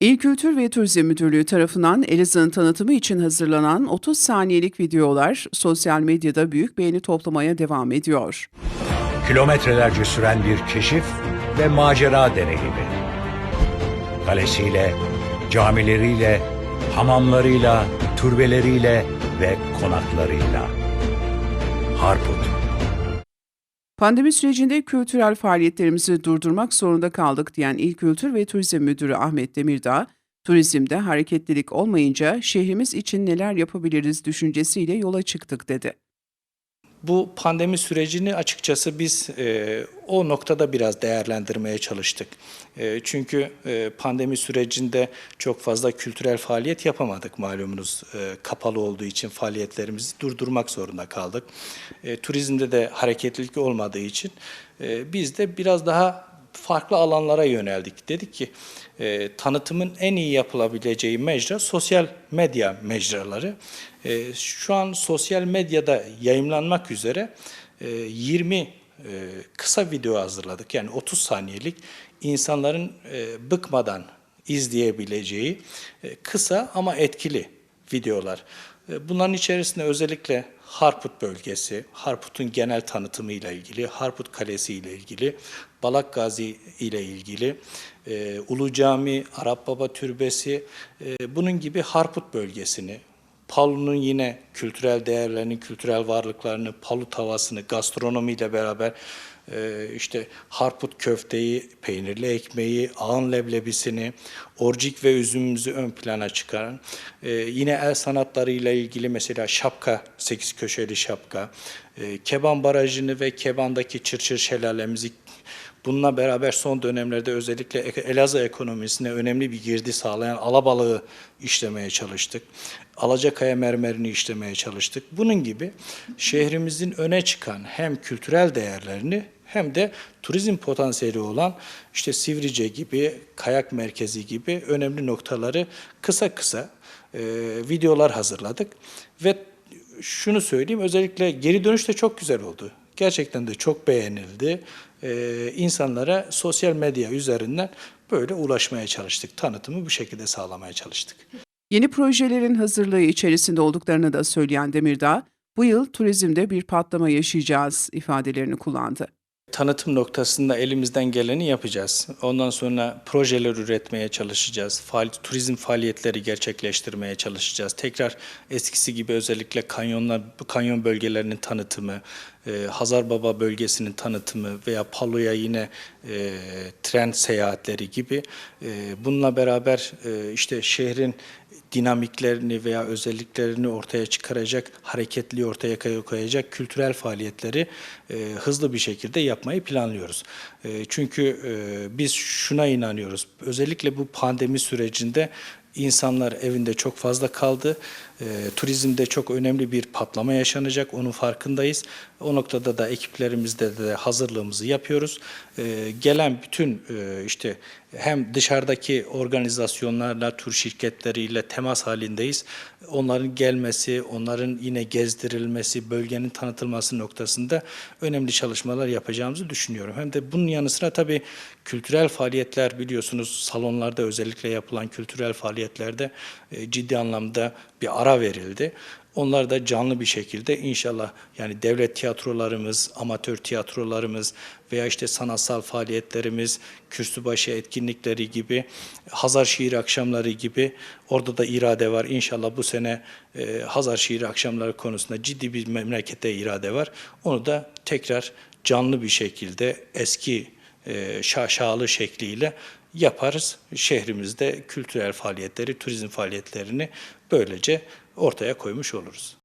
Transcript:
İl Kültür ve Turizm Müdürlüğü tarafından Elazığ'ın tanıtımı için hazırlanan 30 saniyelik videolar sosyal medyada büyük beğeni toplamaya devam ediyor. Kilometrelerce süren bir keşif ve macera deneyimi. Kalesiyle, camileriyle, hamamlarıyla, türbeleriyle ve konaklarıyla. Harput. Pandemi sürecinde kültürel faaliyetlerimizi durdurmak zorunda kaldık diyen İl Kültür ve Turizm Müdürü Ahmet Demirdağ, turizmde hareketlilik olmayınca şehrimiz için neler yapabiliriz düşüncesiyle yola çıktık dedi. Bu pandemi sürecini açıkçası biz e, o noktada biraz değerlendirmeye çalıştık. E, çünkü e, pandemi sürecinde çok fazla kültürel faaliyet yapamadık malumunuz. E, kapalı olduğu için faaliyetlerimizi durdurmak zorunda kaldık. E, turizmde de hareketlilik olmadığı için e, biz de biraz daha farklı alanlara yöneldik. Dedik ki e, tanıtımın en iyi yapılabileceği mecra sosyal medya mecraları. E, şu an sosyal medyada yayımlanmak üzere e, 20 e, kısa video hazırladık. Yani 30 saniyelik insanların e, bıkmadan izleyebileceği e, kısa ama etkili videolar. E, Bunların içerisinde özellikle Harput bölgesi, Harput'un genel tanıtımıyla ilgili, Harput Kalesi ile ilgili, Balak Gazi ile ilgili, e, Ulu Cami, Arap Baba Türbesi, e, bunun gibi Harput bölgesini, Palu'nun yine kültürel değerlerini, kültürel varlıklarını, Palu tavasını, gastronomiyle beraber e, işte harput köfteyi, peynirli ekmeği, ağın leblebisini, orcik ve üzümümüzü ön plana çıkaran, e, yine el sanatlarıyla ilgili mesela şapka, sekiz köşeli şapka, e, Keban Barajı'nı ve Keban'daki Çırçır Şelalemizi Bununla beraber son dönemlerde özellikle Elazığ ekonomisine önemli bir girdi sağlayan alabalığı işlemeye çalıştık. Alacakaya mermerini işlemeye çalıştık. Bunun gibi şehrimizin öne çıkan hem kültürel değerlerini hem de turizm potansiyeli olan işte Sivrice gibi, kayak merkezi gibi önemli noktaları kısa kısa e, videolar hazırladık. Ve şunu söyleyeyim özellikle geri dönüş de çok güzel oldu. Gerçekten de çok beğenildi. Ee, insanlara sosyal medya üzerinden böyle ulaşmaya çalıştık. Tanıtımı bu şekilde sağlamaya çalıştık. Yeni projelerin hazırlığı içerisinde olduklarını da söyleyen Demirdağ, bu yıl turizmde bir patlama yaşayacağız ifadelerini kullandı. Tanıtım noktasında elimizden geleni yapacağız. Ondan sonra projeler üretmeye çalışacağız. Faal, turizm faaliyetleri gerçekleştirmeye çalışacağız. Tekrar eskisi gibi özellikle kanyonlar, kanyon bölgelerinin tanıtımı, e, Hazarbaba bölgesinin tanıtımı veya Palu'ya yine e, tren seyahatleri gibi e, bununla beraber e, işte şehrin dinamiklerini veya özelliklerini ortaya çıkaracak, hareketli ortaya koyacak kültürel faaliyetleri e, hızlı bir şekilde yapmayı planlıyoruz. E, çünkü e, biz şuna inanıyoruz. Özellikle bu pandemi sürecinde insanlar evinde çok fazla kaldı. E, turizmde çok önemli bir patlama yaşanacak. Onun farkındayız. O noktada da ekiplerimizde de hazırlığımızı yapıyoruz. E, gelen bütün e, işte hem dışarıdaki organizasyonlarla, tur şirketleriyle temas halindeyiz. Onların gelmesi, onların yine gezdirilmesi, bölgenin tanıtılması noktasında önemli çalışmalar yapacağımızı düşünüyorum. Hem de bunun yanı sıra tabii kültürel faaliyetler biliyorsunuz salonlarda özellikle yapılan kültürel faaliyetlerde e, ciddi anlamda bir ara verildi. Onlar da canlı bir şekilde inşallah yani devlet tiyatrolarımız, amatör tiyatrolarımız veya işte sanatsal faaliyetlerimiz, kürsübaşı etkinlikleri gibi, Hazar Şiir Akşamları gibi orada da irade var. İnşallah bu sene e, Hazar Şiir Akşamları konusunda ciddi bir memlekete irade var. Onu da tekrar canlı bir şekilde eski e, şaşalı şekliyle yaparız. Şehrimizde kültürel faaliyetleri, turizm faaliyetlerini böylece ortaya koymuş oluruz.